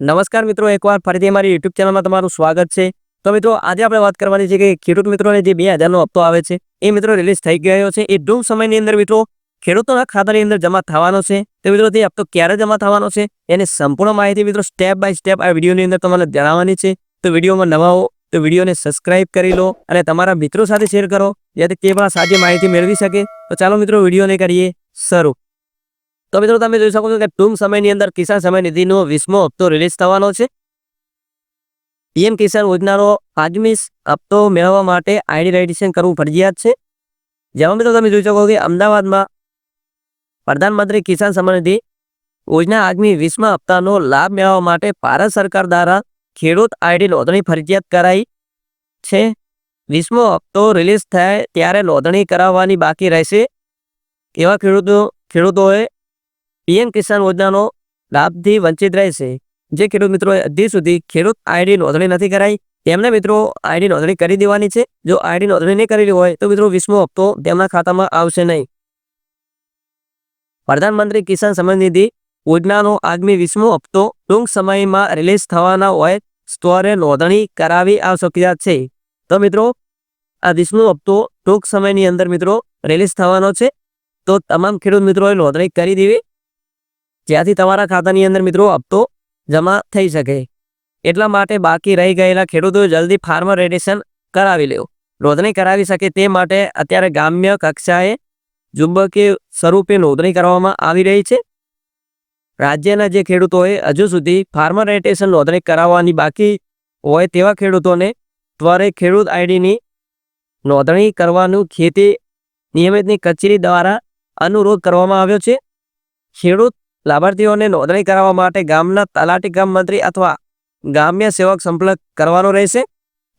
નમસ્કાર મિત્રો, એકવાર ફરીથી અમારી યુટ્યુબ ચેનલમાં તમારું સ્વાગત છે. તો મિત્રો, આજે આપણે વાત કરવાની છે કે ખેડૂત મિત્રોને જે બે હજારનો હપ્તો આવે છે, એ મિત્રો રિલીઝ થઈ ગયો છે. એ ટૂંક સમયની અંદર મિત્રો, ખેડૂતોના ખાતાની અંદર જમા થવાનો છે. તો મિત્રો, તે હપ્તો ક્યારે જમા થવાનો છે, એની સંપૂર્ણ માહિતી મિત્રો સ્ટેપ બાય સ્ટેપ આ વિડીયોની અંદર તમને જણાવવાની છે. તો વિડીયોમાં નવા હો, તો વિડીયોને સબસ્ક્રાઇબ કરી લો અને તમારા મિત્રો સાથે શેર કરો, જેથી તે પણ સાચી માહિતી મેળવી શકે. તો ચાલો મિત્રો, વિડીયોને કરીએ શરૂ. તો મિત્રો તમે જોઈ શકો છો કે ટૂંક સમયની અંદર કિસાન સમય નિધિનો વીસમો હપ્તો રિલીઝ થવાનો છે. પીએમ કિસાન યોજનાનો આગામી હપ્તો મેળવવા માટે આઈડી રજીસ્ટ્રેશન કરવું ફરજિયાત છે. જેમાં મિત્રો તમે જોઈ શકો કે અમદાવાદમાં પ્રધાનમંત્રી કિસાન સન્માન નિધિ યોજના આગામી વીસમા હપ્તાનો લાભ મેળવવા માટે ભારત સરકાર દ્વારા ખેડૂત આઈડી નોંધણી ફરજિયાત કરાઈ છે. વીસમો હપ્તો રિલીઝ થાય ત્યારે નોંધણી કરાવવાની બાકી રહેશે. એવા ખેડૂતો ખેડૂતોએ પીએમ કિસાન યોજનાનો લાભથી વંચિત રહેશે. જે ખેડૂત મિત્રોએ હજી સુધી ખેડૂત આઈડી નોંધણી નથી કરાઈ, તેમને મિત્રો આઈડી નોંધણી કરી દેવાની છે. જો આઈડી નોંધણી નહીં કરેલી હોય તો મિત્રો વીસમો હપ્તો તેમના ખાતામાં આવશે નહીં. પ્રધાનમંત્રી કિસાન સન્માન નિધિ યોજનાનો આગામી વીસમો હપ્તો ટૂંક સમયમાં રિલીઝ થવાના હોય સ્તરે નોંધણી કરાવી આ શક્યતા છે. તો મિત્રો, આ વીસમો હપ્તો ટૂંક સમયની અંદર મિત્રો રિલીઝ થવાનો છે. તો તમામ ખેડૂત મિત્રોએ નોંધણી કરી દેવી જ્યાંથી તમારા ખાતાની અંદર મિત્રો હપ્તો જમા થઈ શકે. એટલા માટે બાકી રહી ગયેલા ખેડૂતોએ જલ્દી ફાર્મર રજીસ્ટ્રેશન કરાવી લેવું નોંધણી કરાવી શકે તે માટે અત્યારે ગ્રામ્ય કક્ષાએ ચુંબકીય સ્વરૂપે નોંધણી કરવામાં આવી રહી છે. રાજ્યના જે ખેડૂતોએ હજુ સુધી ફાર્મર રજીસ્ટ્રેશન નોંધણી કરાવવાની બાકી હોય તેવા ખેડૂતોને ત્વરે ખેડૂત આઈડીની નોંધણી કરવાનું ખેતી નિયમિતની કચેરી દ્વારા અનુરોધ કરવામાં આવ્યો છે. ખેડૂત લાભાર્થીઓને નોંધણી કરાવવા માટે ગામના તલાટી ગામ મંત્રી અથવા ગ્રામ્ય સેવક સંપર્ક કરવાનો રહેશે.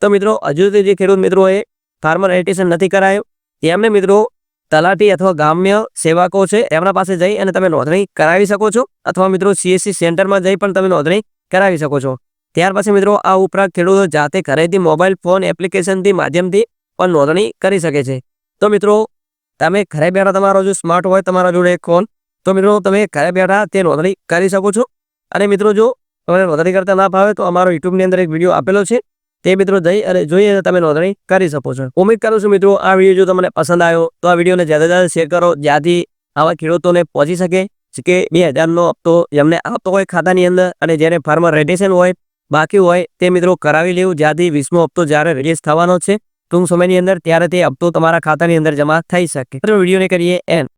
તો મિત્રો, હજુ સુધી જે ખેડૂત મિત્રોએ ફાર્મર રજીસ્ટ્રેશન નથી કરાયું તેમને મિત્રો તલાટી અથવા ગ્રામ્ય સેવકો છે, એમના પાસે જઈ અને તમે નોંધણી કરાવી શકો છો. અથવા મિત્રો સીએસસી સેન્ટરમાં જઈ પણ તમે નોંધણી કરાવી શકો છો. ત્યાર પછી મિત્રો, આ ઉપરાંત ખેડૂતો જાતે ઘરેથી મોબાઈલ, ફોન, એપ્લિકેશનથી માધ્યમથી પણ નોંધણી કરી શકે છે. તો મિત્રો, તમે ઘરે બેઠા તમારો જો સ્માર્ટ હોય, તમારા જોડે ફોન તો મિત્રો, તમે ઘરે બેઠા તે નોંધણી કરી શકો છો. અને મિત્રો, જો તમને નોંધણી કરતા ના ફાવે તો અમારો યુટ્યુબની અંદર એક વીડિયો આપેલો છે. તે મિત્રો જઈ અને અને તમે નોંધણી કરી શકો છો. ઉમેદ કરું છું મિત્રો, આ વીડિયો જો તમને પસંદ આવ્યો, તો આ વિડીયોને જ્યાદા જ્યાદા શેર કરો, જ્યાંથી આવા ખેડૂતોને પહોંચી શકે કે બે હજારનો હપ્તો એમને આપતો હોય ખાતાની અંદર અને જેને ફાર્મર રેડિએશન હોય, બાકી હોય, તે મિત્રો કરાવી લેવું, જ્યાંથી વીસમો હપ્તો જ્યારે રિલીઝ થવાનો છે, ટૂંક સમયની અંદર, ત્યારે તે હપ્તો તમારા ખાતાની અંદર જમા થઈ શકે. વિડીયોને કરીએ એન્ડ